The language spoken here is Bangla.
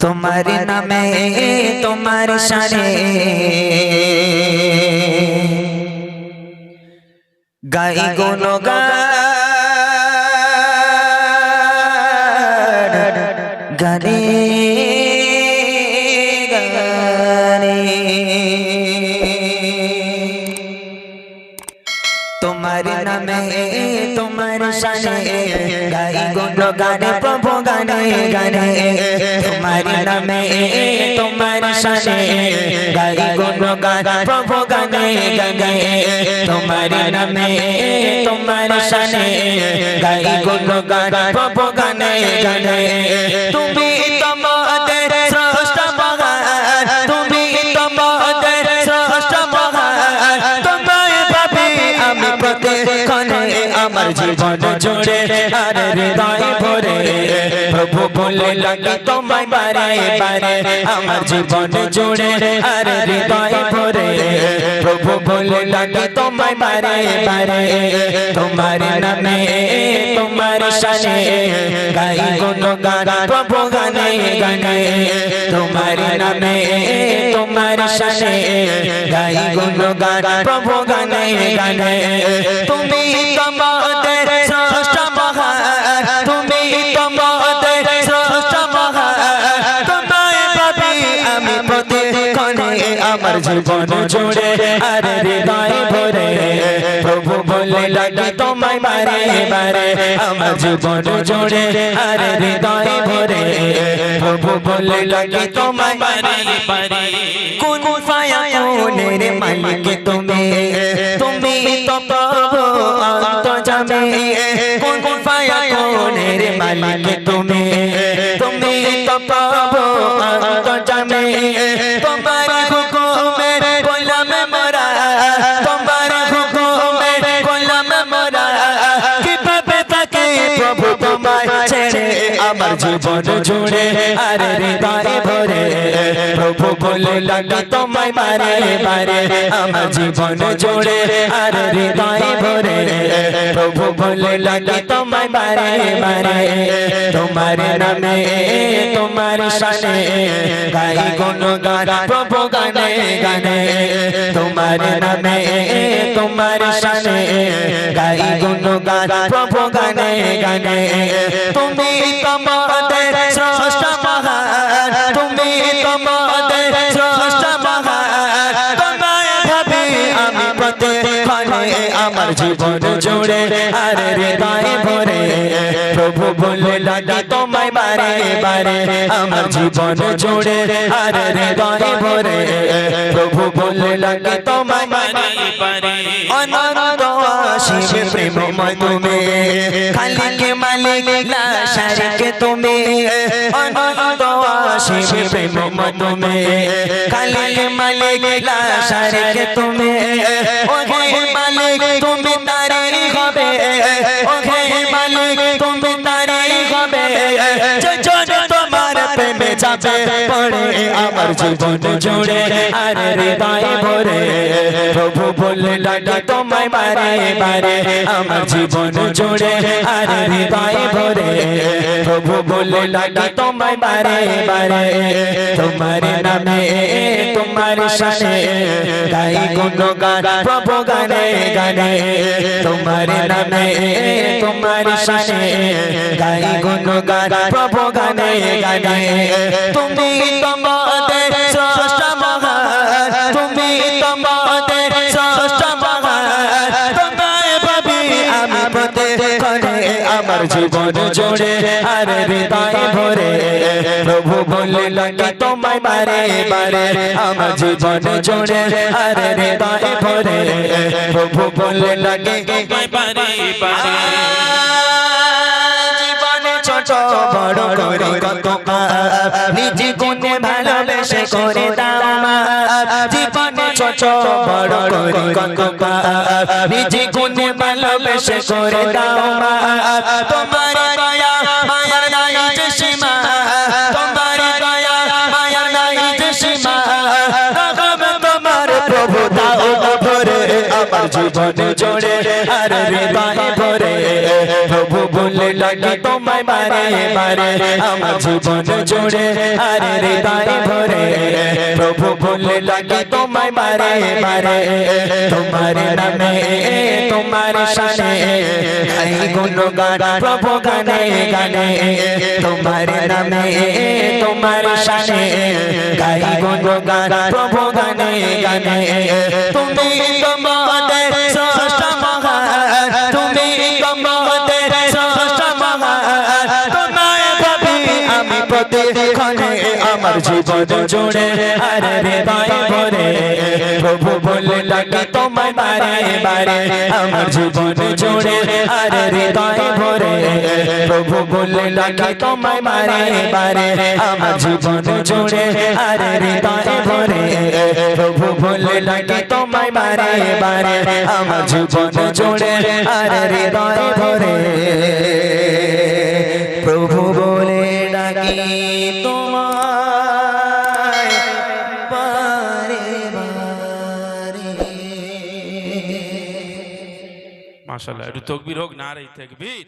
তোমার নামে তোমার সারে। গাই গুণ গানে তোমার নামে তোমার শানে গাই গুণ গানে প্রভু গানে গানে তোমার নামে তোমার শানে গাই গুণ গান প্রভু গানে গানে তোমার নামে তোমার শানে গাই গুণ গান প্রভু গানে গানে তুমি জীবন জুড়ে আর হৃদয় ভরে। প্রভু বলে লাগে তোমায় বারে বারে। আমার জীবন জুড়ে আর হৃদয় ভরে। প্রভু বলে লাগে তোমায় বারে বারে। তোমার নামে, তোমার শানে গাই গুণ গান প্রভু গানে গানে। তোমার নামে, তোমার শানে গাই গুণ গান প্রভু গানে গানে। তুমি তোমাদের আমি প্রতিক্ষণে আমার জীবন জুড়ে, আর হৃদয় ভরে, প্রভু বলে লাগে তোমায় বারে বারে আমার জীবন জুড়ে, আর হৃদয় ভরে, প্রভু বলে লাগে তোমায় বারে বারে কোন ফায়া কোনের মালিক তুমি? তুমি তো প্রভু, অন্তর্যামী। কোন ফায়া কোনের মালিক তুমি? তোমায় ছেড়ে আমার জীবন জুড়ে, আর হৃদয় ভরে, প্রভু বলে লাগে তোমায় মারে বারে, আমার জীবন জুড়ে, আর হৃদয় ভরে, প্রভু বলে লাগে তোমায় মারে মারে তোমার নামে, তোমার শানে গাই গুণ গান প্রভু গানে গানে। তোমার নামে তোমার শানে গাই গুণ গান প্রভু গানে গানে। তুমি তোমাদের শ্রেষ্ঠ জীবন জুড়ে রে হৃদয় ভরে। প্রভু বলে লাগে তোমায় বারে বারে। আমার জীবন জুড়ে রে হৃদয় ভরে। প্রভু বলে লাগে তোমায় বারে বারে। অনন্ত আসিবে প্রেমময় তুমি খালিকে মালিক আসিবে প্রেম তুমি খালিকে মালিক না শারিকে তুমি ওহে মালিক তুমি তারি হবে ওহে মালিক তুমি তারি হবে তোমার প্রেমে যাবে পড়ে আমার জীবন জুড়ে। আর হৃদয় ভরে, প্রভু বলে লাগে তোমায় বারে বারে আমার জীবন জুড়ে। আর হৃদয় ভরে, প্রভু বলে লাগে তোমায় বারে বারে। তোমার নামে, তোমার শানে গাই গুণ গান প্রভু গানে গানে। তোমার নামে, তোমার শানে গাই গুণ গান প্রভু গানে গানে। তুমি তোমাদের শ্রেষ্ঠ মহান তুমি তোমাদের শ্রেষ্ঠ মহান তোমায় ভাবি আমি প্রতিক্ষণে আমার জীবন জুড়ে আর হৃদয় ভরে প্রভু বলে লাগে তোমায় বারে বারে আমার জীবন জুড়ে আর হৃদয় ভরে প্রভু বলে লাগে তোমায় বারে বারে জীবনে ছোট বড় করে কত গুণে ভালোবেসে করে দাও মা জীবনে ছোট বড় করে কত নিজে ভালোবেসে করে দাও মা তোমার দয়া, মায়ার নাই যে সীমা। তোমার দয়া, মায়ার নাই যে সীমা। তোমার প্রভু জীবন জোড়ে আর হৃদয় ভরে। প্রভু বলে লাগে তোমায় বারে বারে। আমার জীবন জোড়ে আর হৃদয় ভরে। প্রভু বলে লাগে তোমায় বারে বারে। তোমার নামে, তোমার শানে। গাই গুণগান, প্রভু গানে গানে। তোমার নামে, তোমার শানে। গাই গুণগান, প্রভু গানে গানে। প্রতিক্ষণে আমার জীবন জুড়ে, আর হৃদয় ভরে। প্রভু বলে লাগে তোমায় বারে বারে। আমার জীবন জুড়ে, আর হৃদয় ভরে। প্রভু বলে লাগে তোমায় বারে বারে। আমার জীবন জুড়ে, আর হৃদয় ভরে। প্রভু বলে লাগে তোমায় বারে বারে। আমার জীবন জুড়ে, আর হৃদয় ভরে। মাশাল্লাহ একটু তকবির হোক না রে তকবির।